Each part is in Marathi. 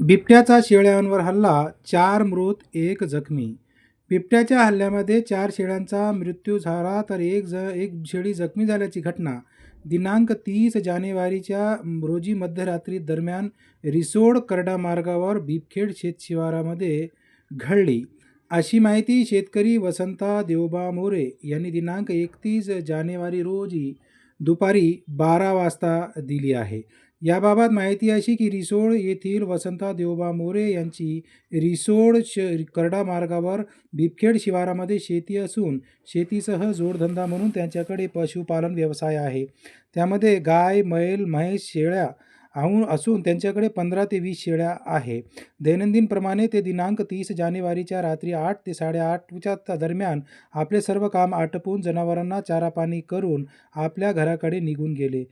बिबट्याचा शेळ्यांवर हल्ला चार मृत एक जखमी. बिबट्याच्या हल्ल्यामध्ये चार शेळ्यांचा मृत्यू झाला तर एक ज एक शेळी जखमी झाल्याची घटना. दिनांक तीस जानेवारीच्या रोजी मध्यरात्री दरम्यान रिसोड करडा मार्गावर बिबखेड शेतशिवारामध्ये घडली. अशी माहिती शेतकरी वसंता देवबा मोरे यांनी दिनांक एकतीस जानेवारी रोजी दुपारी बारा वाजता दिली आहे. याबाबत माहिती अशी की रिसोड येथील वसंता देवबा मोरे यांची रिसोड श करडा मार्गावर बिबखेड शिवारामध्ये शेती असून शेतीसह जोडधंदा म्हणून त्यांच्याकडे पशुपालन व्यवसाय आहे. त्यामध्ये गाय मैल म्हैस शेळ्या आहून असून त्यांच्याकडे पंधरा ते वीस शेळ्या आहे. दैनंदिनप्रमाणे ते दिनांक तीस जानेवारीच्या रात्री आठ ते साडेआठच्या दरम्यान आपले सर्व काम आटपून जनावरांना चारापाणी करून आपल्या घराकडे निघून गेले.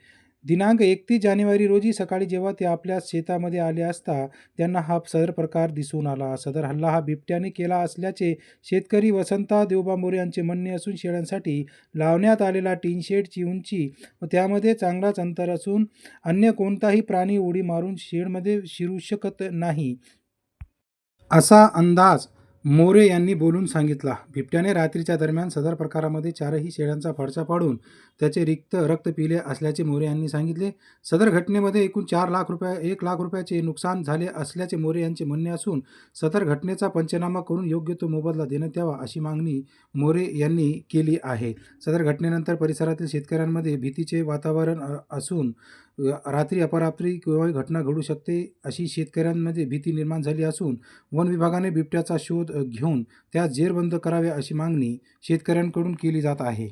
दिनांक एकतीस जानेवारी रोजी सकाळी जेव्हा ते आपल्या शेतामध्ये आले असता त्यांना हा सदर प्रकार दिसून आला. सदर हल्ला हा बिबट्याने केला असल्याचे शेतकरी वसंता देवबा मोरे यांचे म्हणणे असून शेळ्यांसाठी लावण्यात आलेला टीन शेडची उंची व त्यामध्ये चांगलाच अंतर असून अन्य कोणताही प्राणी उडी मारून शेडमध्ये शिरू शकत नाही. असा अंदाज मोरे यांनी बोलून सांगितला बिबट्याने रात्रीच्या दरम्यान सदर प्रकारामध्ये चारही शेळ्यांचा फडशा पाडून त्याचे रिक्त रक्त पिले असल्याचे मोरे यांनी सांगितले. सदर घटनेमध्ये एकूण चार लाख रुपया एक लाख रुपयाचे नुकसान झाले असल्याचे मोरे यांचे म्हणणे असून सदर घटनेचा पंचनामा करून योग्य तो मोबदला देण्यात यावा अशी मागणी मोरे यांनी केली आहे. सदर घटनेनंतर परिसरातील शेतकऱ्यांमध्ये भीतीचे वातावरण असून रात्री अपरात्री किंवा घटना घडू शकते अशी शेतकऱ्यांमध्ये भीती निर्माण झाली असून वन विभागाने बिबट्याचा शोध घेऊन त्यास जेरबंद करावे अशी मागणी शेतकऱ्यांकडून केली जात आहे.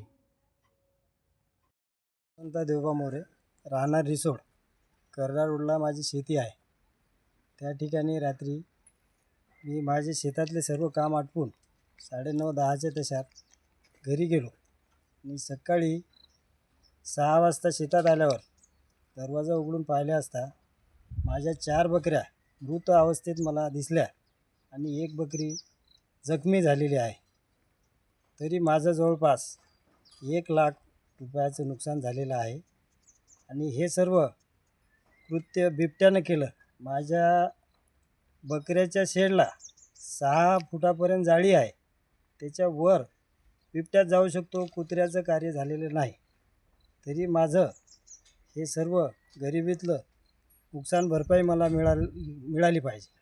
देवबा मोरे राहणार रिसोड कर्रा रोडला माझी शेती आहे. त्या ठिकाणी रात्री मी माझे शेतातले सर्व काम आटपून साडेनऊ दहाच्या तशात घरी गेलो. आणि सकाळी सहा वाजता शेतात आल्यावर दरवाजा उघडून पाहिले असता माझ्या चार बकऱ्या मृत अवस्थेत मला दिसल्या आणि एक बकरी जखमी झालेली आहे. तरी माझं जवळपास एक लाख रुपयाचं नुकसान झालेलं आहे. आणि हे सर्व कृत्य बिबट्यानं केलं. माझ्या बकऱ्याच्या शेडला सहा फुटापर्यंत जाळी आहे. त्याच्यावर बिबट्यात जाऊ शकतो कुत्र्याचं कार्य झालेलं नाही. तरी माझं हे सर्व गरिबीतलं नुकसान भरपाई मला मिळाल मिळाली पाहिजे.